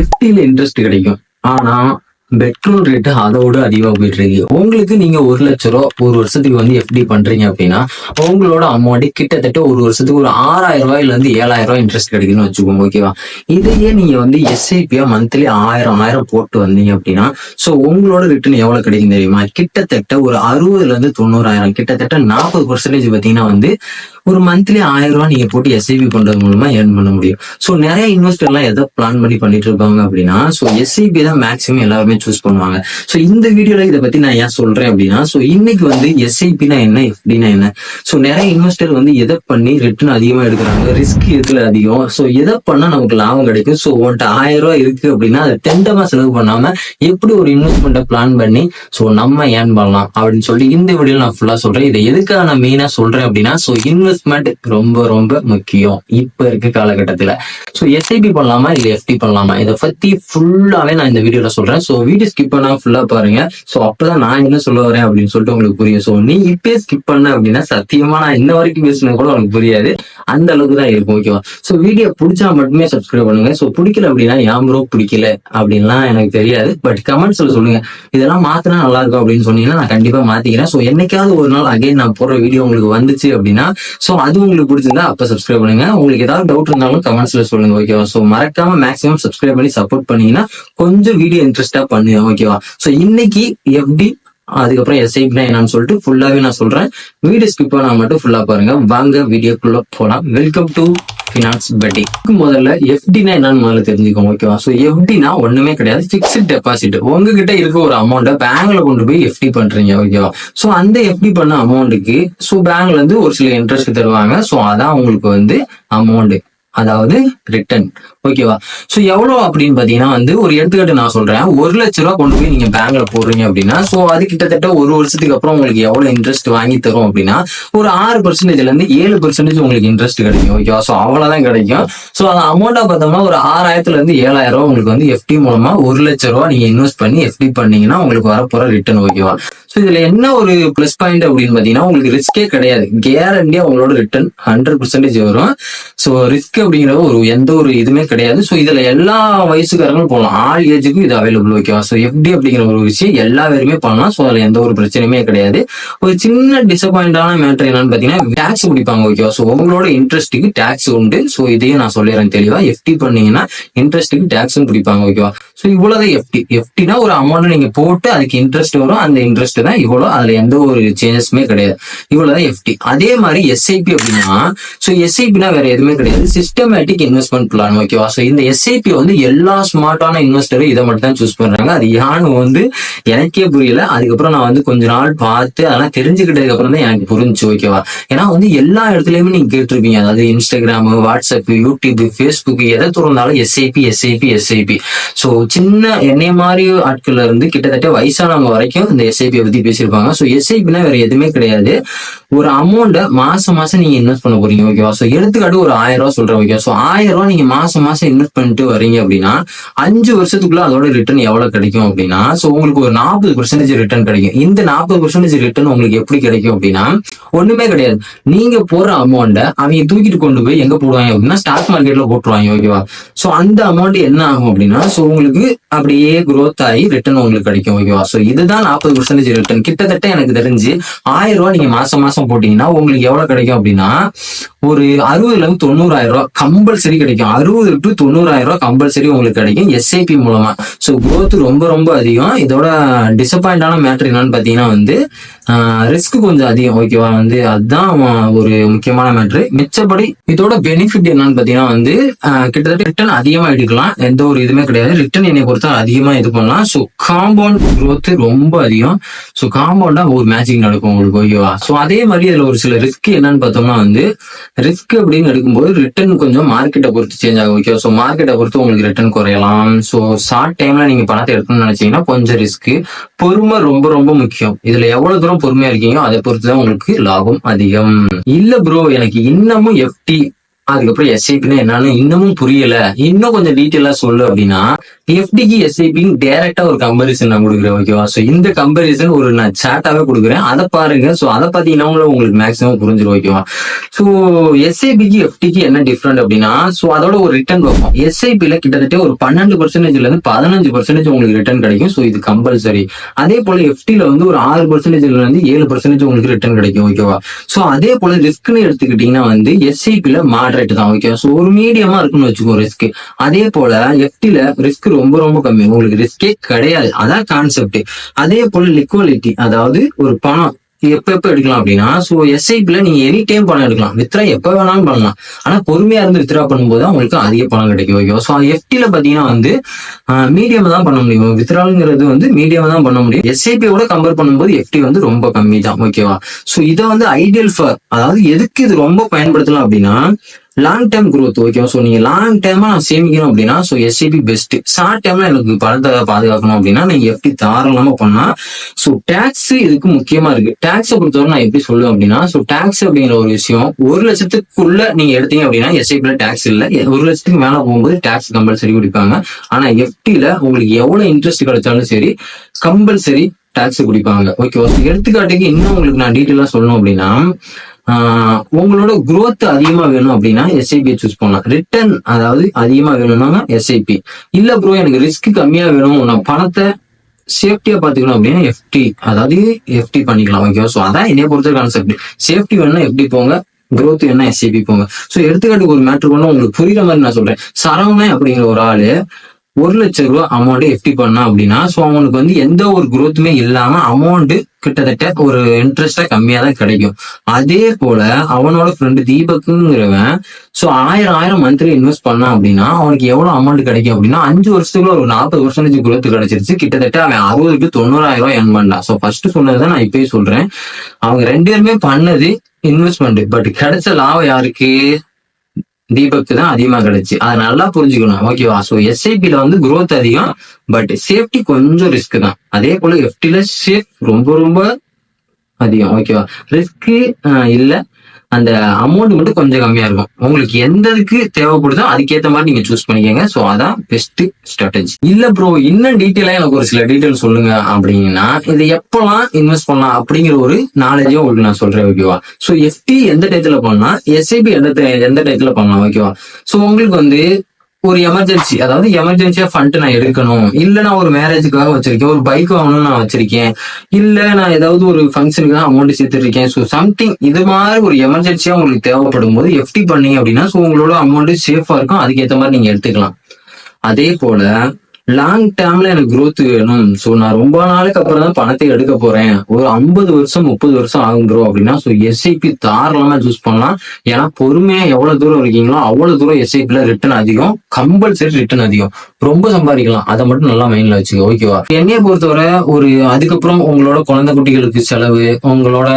எஃப்டில interest கிடைக்கும். ஆனா petrol rate அதோட அதிகமாக போயிட்டு இருக்கு. உங்களுக்கு நீங்க ஒரு லட்ச ரூபா ஒரு வருஷத்துக்கு வந்து எஃப்டி பண்றீங்க அப்படின்னா உங்களோட அமௌண்ட் கிட்டத்தட்ட ஒரு வருஷத்துக்கு ஒரு ஆறாயிரம் ரூபாயில இருந்து ஏழாயிரம் ரூபாய் இன்ட்ரெஸ்ட் கிடைக்குன்னு வச்சுக்கோங்க ஓகேவா இதையே நீங்க வந்து எஸ்ஐபியா மந்த்லி ஆயிரம் ஆயிரம் போட்டு வந்தீங்க அப்படின்னா சோ உங்களோட ரிட்டர்ன் எவ்வளவு கிடைக்கும் தெரியுமா? கிட்டத்தட்ட ஒரு அறுபதுல இருந்து தொண்ணூறாயிரம் கிட்டத்தட்ட நாற்பது பர்சன்டேஜ் பாத்தீங்கன்னா வந்து ஒரு மந்த்லி ஆயிரம் ரூபாய் நீங்க போட்டு எஸ்ஐபி பண்றது மூலமா ஏர்ன் பண்ண முடியும். சோ நிறைய இன்வெஸ்டர் எல்லாம் எதை பிளான் பண்ணி பண்ணிட்டு இருப்பாங்க அப்படின்னா சோ எஸ்ஐபி தான் மேக்ஸிமம் எல்லாருமே சூஸ் பண்ணுவாங்க. சோ இந்த வீடியோல இதை பத்தி நான் ஏன் சொல்றேன் அப்படின்னா சோ இன்னைக்கு வந்து எஸ்ஐபினா என்ன எஃப்டினா என்ன? சோ நிறைய இன்வெஸ்டர் வந்து எதை பண்ணி ரிட்டர்ன் அதிகமா எடுக்கிறாங்க? ரிஸ்க் இதுல அதிகம்? சோ எதை பண்ணா நமக்கு லாபம் கிடைக்கும்? சோ உன்கிட்ட ஆயிரம் ரூபாய் இருக்கு அப்படின்னா அதை தெண்டமா செலவு பண்ணாம எப்படி ஒரு இன்வெஸ்ட்மெண்ட்டை பிளான் பண்ணி சோ நம்ம ஏர்ன் பண்ணலாம் அப்படின்னு சொல்லி இந்த வீடியோல நான் ஃபுல்லா சொல்றேன். இதை எதுக்காக நான் மெயினா சொல்றேன் அப்படின்னா சோ இன்வெஸ்ட்மெண்ட் ரொம்ப ரொம்ப முக்கியம். இப்ப இருக்க காலகட்டத்துல. சோ எஸ்ஐபி பண்ணலாமா இல்ல எஃப்டி பண்ணலாமா? இதை பத்தி ஃபுல்லாவே நான் இந்த வீடியோல சொல்றேன். சோ வீடியோ ஸ்கிப் பண்ணா ஃபுல்லா பாருங்க. சோ அப்பதான் நான் என்ன சொல்ல வரேன் அப்படின்னு சொல்லிட்டு உங்களுக்கு புரியும். சோ நீ இப்பே ஸ்கிப் பண்ண அப்படின்னா சத்தியமா நான் இன்ன வரைக்கும் பேசினது கூட உனக்கு புரியாது. அந்த அளவுக்கு தான் இருக்கும் ஓகேவா சோ வீடியோ பிடிச்சா மட்டுமே சப்ஸ்கிரைப் பண்ணுங்க. சோ பிடிக்கல அப்படின்னா ஏன் ப்ரோ பிடிக்கல? அப்படின்லாம் எனக்கு தெரியாது. பட் கமெண்ட்ஸ்ல சொல்லுங்க. இதெல்லாம் மாத்தினா நல்லா இருக்கும் அப்படின்னு சொன்னீங்கன்னா நான் கண்டிப்பா மாத்திக்கிறேன். சோ என்னைக்காவது ஒரு நாள் அகைன் நான் போடுற வீடியோ உங்களுக்கு வந்துச்சு அப்படின்னா சோ அது உங்களுக்கு பிடிச்சிருந்தா அப்ப சப்ஸ்கிரைப் பண்ணுங்க. உங்களுக்கு ஏதாவது டவுட் இருந்தாலும் கமெண்ட்ஸ்ல சொல்லுங்க ஓகேவா சோ மறக்காம மேக்ஸிமம் சப்ஸ்கிரைப் பண்ணி சப்போர்ட் பண்ணீங்கன்னா கொஞ்சம் வீடியோ இன்ட்ரெஸ்டா பண்ணுவேன் ஓகேவா சோ இன்னைக்கு எப்படி அதுக்கப்புறம் எஸ்ஐபினா என்னன்னு சொல்லிட்டு ஃபுல்லாவே நான் சொல்றேன். வீடியோ ஸ்கிப் பண்ணா மட்டும் ஃபுல்லா பாருங்க. வாங்க வீடியோக்குள்ள போலாம். வெல்கம் டு ஃபினான்ஸ் பெட்டிங் முதல்ல எஃப்டினா என்னன்னு முதல்ல தெரிஞ்சுக்கோங்க ஓகேவா ஸோ எஃப்டினா ஒண்ணுமே கிடையாது. பிக்சட் டெபாசிட் உங்ககிட்ட இருக்க ஒரு அமௌண்ட்டை பேங்க்ல கொண்டு போய் எஃப்டி பண்றீங்க ஓகேவா ஸோ அந்த எஃப்டி பண்ண அமௌண்ட்டுக்கு ஸோ பேங்க்ல இருந்து ஒரு சில இன்ட்ரெஸ்ட் தருவாங்க. ஸோ அதான் உங்களுக்கு வந்து அமௌண்ட் அதாவது ரிட்டர்ன் ஓகேவா ஸோ எவ்வளோ அப்படின்னு பார்த்தீங்கன்னா வந்து ஒரு எடுத்துக்காட்டு நான் சொல்றேன். ஒரு லட்ச ரூபா கொண்டு போய் நீங்க பேங்க்ல போடுறீங்க அப்படின்னா ஸோ அது கிட்டத்தட்ட ஒரு வருஷத்துக்கு அப்புறம் உங்களுக்கு எவ்வளோ இன்ட்ரெஸ்ட் வாங்கி தரும் அப்படின்னா ஒரு ஆறு பர்சன்டேஜ்ல இருந்து ஏழு பர்சன்டேஜ் உங்களுக்கு இன்ட்ரெஸ்ட் கிடைக்கும். ஓகேவா ஸோ அவ்வளோதான் கிடைக்கும். ஸோ அந்த அமௌண்டா பார்த்தோம்னா ஒரு ஆறாயிரத்துல இருந்து ஏழாயிரம் ரூபா உங்களுக்கு வந்து எஃப்டி மூலமா ஒரு லட்ச ரூபா நீங்க இன்வெஸ்ட் பண்ணி எஃப்டி பண்ணீங்கன்னா உங்களுக்கு வரப்போற ரிட்டர்ன் ஓகேவா ஸோ இதுல என்ன ஒரு பிளஸ் பாயிண்ட் அப்படின்னு பாத்தீங்கன்னா உங்களுக்கு ரிஸ்கே கிடையாது. கேரண்டியா உங்களோட ரிட்டர்ன் ஹண்ட்ரட் பர்சன்டேஜ் வரும். ஸோ ரிஸ்க் அப்படிங்கிற ஒரு எந்த ஒரு இதுவுமே கிடையாது. ஸோ இதுல எல்லா வயசுக்காரங்களும் போகலாம். ஆல் ஏஜுக்கும் இது அவைலபிள் ஓகேவா ஸோ எப்படி அப்படிங்கிற ஒரு விஷயம் எல்லா பேருமே பண்ணலாம். சோ அதுல எந்த ஒரு பிரச்சனையுமே கிடையாது. ஒரு சின்ன டிசப்பாயிண்டான மேட்டர் என்னன்னு பாத்தீங்கன்னா டேக்ஸ் பிடிப்பாங்க ஓகேவா சோ உங்களோட இன்ட்ரெஸ்ட்டுக்கு டேக்ஸ் உண்டு. ஸோ இதையும் நான் சொல்லிடுறேன் தெளிவா. எஃப்டி பண்ணீங்கன்னா இன்ட்ரெஸ்ட்டுக்கு டேக்ஸும் பிடிப்பாங்க ஓகேவா ஸோ இவ்வளவு எஃப்டி எஃப்டினா ஒரு அமௌண்ட் நீங்க போட்டு அதுக்கு இன்ட்ரெஸ்ட் வரும். அந்த இன்ட்ரெஸ்ட் தான் இவ்வளவு அதுல எந்த ஒரு சேஞ்சஸுமே கிடையாது. இவ்வளவுதான் எஃப்டி அதே மாதிரி எஸ்ஐபி அப்படின்னா ஸோ எஸ்ஐபினா வேற எதுவுமே கிடையாது. சிஸ்டமேட்டிக் இன்வெஸ்ட்மெண்ட் பிளான் ஓகேவா ஸோ இந்த எஸ்ஐபி வந்து எல்லா ஸ்மார்ட்டான இன்வெஸ்டரும் இதை மட்டும் தான் சூஸ் பண்றாங்க. அது யான்னு வந்து எனக்கே புரியல. அதுக்கப்புறம் நான் வந்து கொஞ்ச நாள் பார்த்து அதெல்லாம் தெரிஞ்சுக்கிட்டதுக்கு அப்புறம் தான் எனக்கு புரிஞ்சு ஓகேவா ஏன்னா வந்து எல்லா இடத்துலயுமே நீங்க கேட்டிருப்பீங்க. அதாவது இன்ஸ்டாகிராம் வாட்ஸ்அப் யூடியூப் ஃபேஸ்புக் எதை திறந்தாலும் எஸ்ஐபி எஸ்ஐபி எஸ்ஐபி ஸோ சின்ன என்னைய மாதிரி ஆட்கள்ல இருந்து கிட்டத்தட்ட வயசானவங்க வரைக்கும் இந்த எஸ்ஐபியை பத்தி பேசியிருப்பாங்க. சோ எஸ்ஐபினா வேற எதுவுமே கிடையாது. ஒரு அமௌண்ட்டை மாசம் மாசம் நீங்க இன்வெஸ்ட் பண்ண போறீங்க ஓகேவா சோ எடுத்துக்காட்டு ஒரு ஆயிரம் ரூபாய் சொல்றேன் ஓகே சோ ஆயிரம் ரூபா நீங்க மாசம் மாசம் இன்வெஸ்ட் பண்ணிட்டு வரீங்க அப்படின்னா அஞ்சு வருஷத்துக்குள்ள அதோட ரிட்டர்ன் எவ்வளவு கிடைக்கும் அப்படின்னா சோ உங்களுக்கு ஒரு நாற்பது பர்சன்டேஜ் ரிட்டர்ன் கிடைக்கும். இந்த நாற்பது பர்சன்டேஜ் ரிட்டர்ன் உங்களுக்கு எப்படி கிடைக்கும் அப்படின்னா ஒண்ணுமே கிடையாது. நீங்க போற அமௌண்ட்டை அவங்க தூக்கிட்டு கொண்டு போய் எங்க போடுவாங்க அப்படின்னா ஸ்டாக் மார்க்கெட்ல போட்டுருவாங்க ஓகேவா சோ அந்த அமௌண்ட் என்ன ஆகும் அப்படின்னா சோ உங்களுக்கு அப்படியே குரோத் ஆகி ரிட்டர்ன் உங்களுக்கு கிடைக்கும் ஓகேவா சோ இதுதான் நாற்பது பெர்சன்டேஜ் ரிட்டர்ன் கிட்டத்தட்ட எனக்கு தெரிஞ்சு ஆயிரம் ரூபா நீங்க மாசம் மாசம் போட்டீங்கன்னா உங்களுக்கு எவ்வளவு கிடைக்கும் அப்படின்னா ஒரு அறுபதுல இருந்து தொண்ணூறாயிரம் ரூபாய் கம்பல்சரி கிடைக்கும். அறுபது டு தொண்ணூறாயிரம் ரூபாய் கம்பல்சரி உங்களுக்கு கிடைக்கும். எஸ்ஐபி மூலமா. ஸோ குரோத் ரொம்ப ரொம்ப அதிகம். இதோட டிசப்பாயிண்டான மேட்டர் என்னன்னு பாத்தீங்கன்னா வந்து ரிஸ்க் கொஞ்சம் அதிகம் ஓகேவா வந்து அதுதான் ஒரு முக்கியமான மேட்ரு மிச்சப்படி இதோட பெனிஃபிட் என்னன்னு பாத்தீங்கன்னா வந்து ஆஹ் கிட்டத்தட்ட ரிட்டர்ன் அதிகமா எடுக்கலாம். எந்த ஒரு இதுவுமே கிடையாது. ரிட்டர்ன் என்னை பொறுத்தா அதிகமா இது பண்ணலாம். ஸோ காம்பவுண்ட் க்ரோத் ரொம்ப அதிகம். ஸோ காம்பவுண்டா ஒரு மேட்சிங் நடக்கும் உங்களுக்கு ஓகேவா ஸோ அதே மாதிரி இதுல ஒரு சில ரிஸ்க் என்னன்னு பார்த்தோம்னா வந்து ரிஸ்க் அப்படின்னு எடுக்கும்போது ரிட்டர்ன் கொஞ்சம் மார்க்கெட்டை பொறுத்து சேஞ்ச் ஆகும். ஓகே ஸோ மார்க்கெட்டை பொறுத்து உங்களுக்கு ரிட்டர்ன் குறையலாம். ஸோ ஷார்ட் டைம்ல நீங்க பணத்தை எடுக்கணும்னு நினைச்சீங்கன்னா கொஞ்சம் ரிஸ்க் பொறுமை ரொம்ப ரொம்ப முக்கியம். இதுல எவ்வளவு தூரம் பொறுமையா இருக்கீங்களோ அதை பொறுத்து தான் உங்களுக்கு லாபம் அதிகம். இல்ல ப்ரோ எனக்கு இன்னமும் எஃப்டி அதுக்கப்புறம் எஸ்ஐபின்னு என்னன்னு இன்னமும் புரியல. இன்னும் கொஞ்சம் டீட்டெயிலா சொல்லு அப்படின்னா எஃப்டிக்கு எஸ்ஐபிக்கு டைரக்டா ஒரு கம்பரிசன் நான் கொடுக்குறேன் ஓகேவா சோ இந்த கம்பரிசன் ஒரு நான் சாட்டாவே கொடுக்குறேன். அதை பாருங்க. சோ அதை பாத்தீங்கன்னா உங்களுக்கு மேக்ஸிமம் புரிஞ்சிடும் ஓகேவா சோ எஸ்ஐபிக்கு எஃப்டிக்கு என்ன டிஃப்ரெண்ட் அப்படின்னா சோ அதோட ஒரு ரிட்டர்ன் பார்ப்போம். எஸ்ஐபில கிட்டத்தட்ட ஒரு பன்னெண்டு பர்சன்டேஜ்ல இருந்து பதினஞ்சு பர்சன்டேஜ் உங்களுக்கு ரிட்டர்ன் கிடைக்கும். ஸோ இது கம்பல்சரி அதே போல எஃப்டியில் வந்து ஒரு ஆறு பர்சன்டேஜ்ல இருந்து ஏழு பர்சன்டேஜ் உங்களுக்கு ரிட்டர்ன் கிடைக்கும் ஓகேவா சோ அதே போல ரிஸ்க்னு எடுத்துக்கிட்டீங்கன்னா வந்து எஸ்ஐபில மாடரேட் தான் ஓகேவா சோ ஒரு மீடியமா இருக்குன்னு வச்சுக்கோ ரிஸ்க் அதே போல எஃப்டியில் ரிஸ்க் ரொம்ப ரொம்ப கம்மி. உங்களுக்கு ரிஸ்கே கிடையாது. அதான் கான்செப்ட் அதே போல லிக்வாலிட்டி அதாவது ஒரு பணம் எப்ப எப்ப எடுக்கலாம் அப்படின்னா சோ எஸ்ஐபில நீங்க எனி டைம் பணம் எடுக்கலாம். வித்ரா எப்ப வேணாலும் பண்ணலாம். ஆனா பொறுமையா இருந்து வித்ரா பண்ணும்போது உங்களுக்கு அதிக பணம் கிடைக்கும் ஓகே சோ எஃப்டில பாத்தீங்கன்னா வந்து மீடியம் தான் பண்ண முடியும். வித்ராங்கிறது வந்து மீடியம் தான் பண்ண முடியும். எஸ்ஐபியோட கம்பேர் பண்ணும்போது எஃப்டி வந்து ரொம்ப கம்மி தான் ஓகேவா சோ இதை வந்து ஐடியல் ஃபார் அதாவது எதுக்கு இது ரொம்ப பயன்படுத்தலாம் அப்படின்னா லாங் டேர்ம் குரோத் ஓகேவா ஸோ நீங்கள் லாங் டேர்மா நான் சேமிக்கணும் அப்படின்னா ஸோ எஸ்ஐபி பெஸ்ட் ஷார்ட் டேர்ம்ல எனக்கு பணத்தை பாதுகாக்கணும் அப்படின்னா நீங்க எப்படி தாராளமா பண்ணா ஸோ டேக்ஸ் இதுக்கு முக்கியமா இருக்கு. டேக்ஸை பொறுத்தவரை நான் எப்படி சொல்லுவேன் அப்படின்னா ஸோ டேக்ஸ் அப்படிங்கிற ஒரு விஷயம் ஒரு லட்சத்துக்குள்ள நீங்க எடுத்தீங்க அப்படின்னா எஸ்ஐபில டேக்ஸ் இல்லை. ஒரு லட்சத்துக்கு மேல போகும்போது டேக்ஸ் கம்பல்சரி குடிப்பாங்க. ஆனா எஃப்டில உங்களுக்கு எவ்வளவு இன்ட்ரெஸ்ட் கிடைச்சாலும் சரி கம்பல்சரி டேக்ஸ் குடிப்பாங்க. ஓகேவா எடுத்துக்காட்டுக்கு இன்னும் உங்களுக்கு நான் டீட்டெயிலாக சொல்லணும் அப்படின்னா உங்களோட குரோத் அதிகமா வேணும் அப்படின்னா எஸ்ஐபி சூஸ் பண்ணலாம். ரிட்டர்ன் அதாவது அதிகமா வேணும்னா எஸ்ஐபி இல்ல ப்ரோ எனக்கு ரிஸ்க் கம்மியா வேணும். நான் பணத்தை சேஃப்டியா பாத்துக்கணும் அப்படின்னா எஃப்டி அதாவது எஃப்டி பண்ணிக்கலாம் ஓகேவா ஸோ அதான் என்னைய பொறுத்த கான்செப்ட் சேஃப்டி வேணும்னா எஃப்டி போங்க குரோத் என்ன எஸ்ஐபி போங்க. ஸோ எடுத்துக்காட்டுக்கு ஒரு மேட்ரு பண்ணா உங்களுக்கு புரியுற மாதிரி நான் சொல்றேன். சரவணன் அப்படிங்கிற ஒரு ஆளு ஒரு லட்சம் ரூபாய் அமௌண்ட் எஃப்டி பண்ணா அப்படின்னா ஸோ அவனுக்கு வந்து எந்த ஒரு குரோத்துமே இல்லாம அமௌண்ட் கிட்டத்தட்ட ஒரு இன்ட்ரெஸ்டா கம்மியா தான் கிடைக்கும். அதே போல அவனோட ஃப்ரெண்டு தீபக்குங்கிறவன் ஸோ ஆயிரம் ஆயிரம் மந்த்லி இன்வெஸ்ட் பண்ணான் அப்படின்னா அவனுக்கு எவ்வளவு அமௌண்ட் கிடைக்கும் அப்படின்னா அஞ்சு வருஷத்துக்குள்ள ஒரு நாற்பது பர்சன்டேஜ் குரோத் கிடைச்சிருச்சு. கிட்டத்தட்ட அவன் அறுபதுக்கு தொண்ணூறாயிரம் ரூபாய் earn பண்ணலாம் ஸோ ஃபர்ஸ்ட் சொன்னதுதான் நான் இப்பயே சொல்றேன். அவங்க ரெண்டு பேருமே பண்ணது இன்வெஸ்ட்மெண்ட் பட் கிடைச்ச லாபம் யாருக்கு? தீபக்கு தான் அதிகமா கிடைச்சு. அதை நல்லா புரிஞ்சுக்கணும். ஓகேவா சோ எஸ்ஐபில வந்து குரோத் அதிகம் பட் சேஃப்டி கொஞ்சம் ரிஸ்க் தான். அதே போல எஃப்டில சேஃப் ரொம்ப ரொம்ப அதிகம். ஓகேவா ரிஸ்க் இல்ல. அந்த அமௌண்ட் மட்டும் கொஞ்சம் கம்மியா இருக்கும். உங்களுக்கு எந்த இதுக்கு தேவைப்படுதோ அதுக்கேத்த மாதிரி நீங்க சூஸ் பண்ணிக்கோங்க. சோ அதான் பெஸ்ட் ஸ்ட்ராட்டஜி இல்ல ப்ரோ இன்னும் டீட்டெயிலா எனக்கு ஒரு சில டீட்டெயில் சொல்லுங்க அப்படின்னா இது எப்பெல்லாம் இன்வெஸ்ட் பண்ணலாம் அப்படிங்கிற ஒரு நாலேஜும் உங்களுக்கு நான் சொல்றேன் ஓகேவா? சோ எஃப்டி எந்த டயத்துல பண்ணலாம்? எஸ்ஐபி எந்த எந்த டயத்துல பண்ணலாம் ஓகேவா? சோ உங்களுக்கு வந்து ஒரு எமர்ஜென்சி அதாவது எமர்ஜென்சியா ஃபண்ட் நான் எடுக்கணும். இல்ல நான் ஒரு மேரேஜுக்காக வச்சிருக்கேன் ஒரு பைக் வாங்கணும்னு நான் வச்சிருக்கேன். இல்ல நான் ஏதாவது ஒரு ஃபங்க்ஷனுக்கு தான் அமௌண்ட் சேர்த்துட்டு இருக்கேன். ஸோ சம்திங் இது மாதிரி ஒரு எமர்ஜென்சியா உங்களுக்கு தேவைப்படும் போது எஃப்டி பண்ணீங்க அப்படின்னா ஸோ உங்களோட அமௌண்ட் சேஃபா இருக்கும். அதுக்கேற்ற மாதிரி நீங்க எடுத்துக்கலாம். அதே போல லாங் டேர்ம்ல எனக்கு குரோத் வேணும். ஸோ நான் ரொம்ப நாளுக்கு அப்புறம் தான் பணத்தை எடுக்க போறேன். ஒரு ஐம்பது வருஷம் முப்பது வருஷம் ஆகும் ப்ரோ அப்படின்னா ஸோ எஸ்ஐபி தாராளமா சூஸ் பண்ணலாம். ஏன்னா பொறுமையா எவ்வளவு தூரம் இருக்கீங்களோ அவ்வளவு தூரம் எஸ்ஐபில ரிட்டர்ன் அதிகம். கம்பல்சரி ரிட்டர்ன் அதிகம். ரொம்ப சம்பாதிக்கலாம். அதை மட்டும் நல்லா மைண்ட்ல வச்சுக்கோ ஓகேவா என்னைய பொறுத்தவரை ஒரு அதுக்கப்புறம் உங்களோட குழந்தை குட்டிகளுக்கு செலவு உங்களோட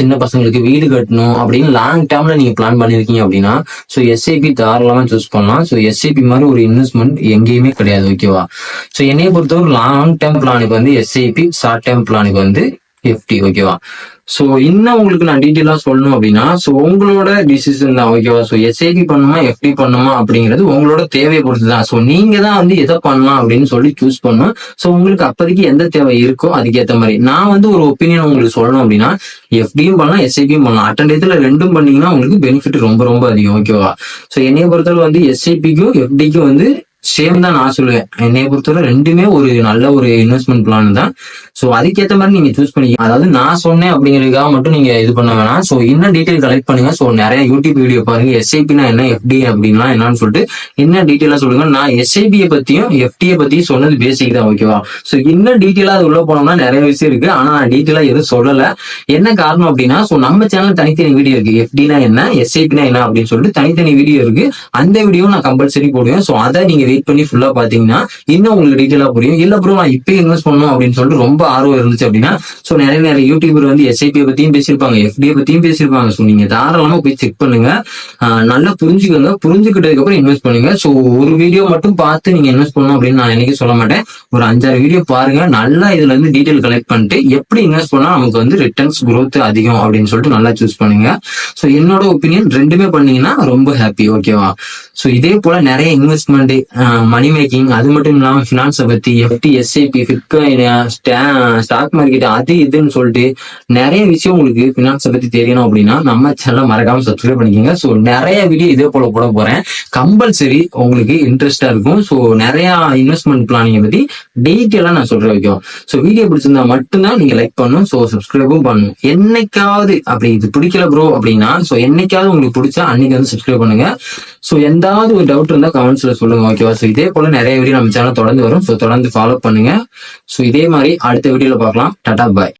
சின்ன பசங்களுக்கு வீடு கட்டணும் அப்படின்னு லாங் டேர்ம்ல நீங்க பிளான் பண்ணிருக்கீங்க அப்படின்னா ஸோ எஸ்ஐபி தாராளமா சூஸ் பண்ணலாம். ஸோ எஸ்ஐபி மாதிரி ஒரு இன்வெஸ்ட்மெண்ட் எங்கேயுமே கிடையாது ஓகேவா ஸோ என்னைய பொறுத்தவரை லாங் டேர்ம் பிளானுக்கு வந்து எஸ்ஐபி ஷார்ட் டேர்ம் பிளானுக்கு வந்து எஃப்டி ஓகேவா சோ இன்னும் உங்களுக்கு நான் டீட்டெயிலா சொல்லணும் அப்படின்னா சோ உங்களோட டிசிஷன் தான் ஓகேவா சோ எஸ்ஐபி பண்ணுமா எஃப்டி பண்ணுமா அப்படிங்கிறது உங்களோட தேவையை பொறுத்து தான். சோ நீங்க தான் வந்து எதை பண்ணலாம் அப்படின்னு சொல்லி சூஸ் பண்ணணும். சோ உங்களுக்கு அப்போதைக்கு எந்த தேவை இருக்கோ அதுக்கேற்ற மாதிரி. நான் வந்து ஒரு ஒப்பீனியன் உங்களுக்கு சொல்லணும் அப்படின்னா எஃப்டியும் பண்ணலாம் எஸ்ஐபியும் பண்ணலாம். அட்டண்டேத்துல ரெண்டும் பண்ணீங்கன்னா உங்களுக்கு பெனிஃபிட் ரொம்ப ரொம்ப அதிகம் ஓகேவா சோ என்னைய பொறுத்தவரை வந்து எஸ்ஐபிக்கும் எஃப்டிக்கும் வந்து சேம் தான் நான் சொல்லுவேன். என்னை பொறுத்தவரை ரெண்டுமே ஒரு நல்ல ஒரு இன்வெஸ்ட்மெண்ட் பிளான் தான். ஸோ அதுக்கேற்ற மாதிரி நீங்க சூஸ் பண்ணி அதாவது நான் சொன்னேன் அப்படிங்கிறதுக்காக மட்டும் நீங்க இது பண்ண வேணாம். சோ இன்னும் டீடைல் கலெக்ட் பண்ணுங்க. ஸோ நிறைய யூடியூப் வீடியோ பாருங்க. எஸ்ஐபினா என்ன எஃப்டி அப்படின்னா என்னன்னு சொல்லிட்டு என்ன டீட்டெயிலா சொல்லுங்க. நான் எஸ்ஐபியை பத்தியும் எஃப்டியை பத்தியும் சொன்னது பேசிக் தான் ஓகேவா சோ இன்னும் டீட்டெயிலா அது உள்ள போனோம்னா நிறைய விஷயம் இருக்கு. ஆனா நான் டீட்டெயிலா எதுவும் சொல்லல. என்ன காரணம் அப்படின்னா சோ நம்ம சேனல் தனித்தனி வீடியோ இருக்கு. எஃப்டினா என்ன எஸ்ஐபினா என்ன அப்படின்னு சொல்லிட்டு தனித்தனி வீடியோ இருக்கு. அந்த வீடியோ நான் கம்பல்சரி போடுவேன். சோ அதை நீங்க வெயிட் பண்ணி ஃபுல்லா பாத்தீங்கன்னா இன்னும் உங்களுக்கு டீட்டெயிலா புரியும். இல்ல ப்ரோ நான் இப்பயே இன்வெஸ்ட் பண்ணணும் அப்படின்னு சொல்லிட்டு ரொம்ப ஆர்வம் இருந்துச்சு அப்படின்னா சோ நிறைய நிறைய யூடியூபர் வந்து எஸ்ஐபியை பத்தியும் பேசியிருப்பாங்க எஃப்டியை பத்தியும் பேசியிருப்பாங்க. சோ நீங்க தாராளமா போய் செக் பண்ணுங்க. நல்லா புரிஞ்சுக்கோங்க. புரிஞ்சுக்கிட்டதுக்கு அப்புறம் இன்வெஸ்ட் பண்ணுங்க. சோ ஒரு வீடியோ மட்டும் பார்த்து நீங்க இன்வெஸ்ட் பண்ணணும் அப்படின்னு நான் என்னைக்கு சொல்ல மாட்டேன். ஒரு அஞ்சாறு வீடியோ பாருங்க. நல்லா இதுல இருந்து டீடைல் கலெக்ட் பண்ணிட்டு எப்படி இன்வெஸ்ட் பண்ணா நமக்கு வந்து ரிட்டர்ன்ஸ் குரோத் அதிகம் அப்படின்னு சொல்லிட்டு நல்லா சூஸ் பண்ணுங்க. சோ என்னோட ஒப்பீனியன் ரெண்டுமே பண்ணீங்கன்னா ரொம்ப ஹாப்பி ஓகேவா சோ இதே போல நிறைய இன்வெஸ்ட்மெண்ட் மணி மேக்கிங் அது மட்டும் இல்லாம பினான்ஸை பத்தி எஃப்டி எஸ்ஐபி ஸ்டாக் மார்க்கெட் அது இதுன்னு சொல்லிட்டு நிறைய விஷயம் உங்களுக்கு பினான்ஸை பத்தி தெரியணும் அப்படின்னா நம்ம சேனலை மறக்காம சப்ஸ்கிரைப் பண்ணிக்கோங்க. ஸோ நிறைய வீடியோ இதே போல போட போறேன். கம்பல்சரி உங்களுக்கு இன்ட்ரெஸ்டா இருக்கும். ஸோ நிறைய இன்வெஸ்ட்மெண்ட் பிளானிங்கை பத்தி டீட்டெயிலாக நான் சொல்ற வைக்கும். ஸோ வீடியோ பிடிச்சிருந்தா மட்டும்தான் நீங்க லைக் பண்ணணும். ஸோ சப்ஸ்கிரைபும் பண்ணணும். என்னைக்காவது அப்படி இது பிடிக்கல ப்ரோ அப்படின்னா ஸோ என்னைக்காவது உங்களுக்கு பிடிச்சா அன்னைக்கு வந்து சப்ஸ்கிரைப் பண்ணுங்க. ஸோ எந்தாவது ஒரு டவுட் இருந்தா கமெண்ட்ஸ்ல சொல்லுங்க ஓகேவா சோ இதே போல நிறைய வீடியோ நம்ம சேனல் தொடர்ந்து வரும். ஸோ தொடர்ந்து ஃபாலோ பண்ணுங்க. சோ இதே மாதிரி அடுத்த வீடியோவில் பார்க்கலாம். டாடா பாய்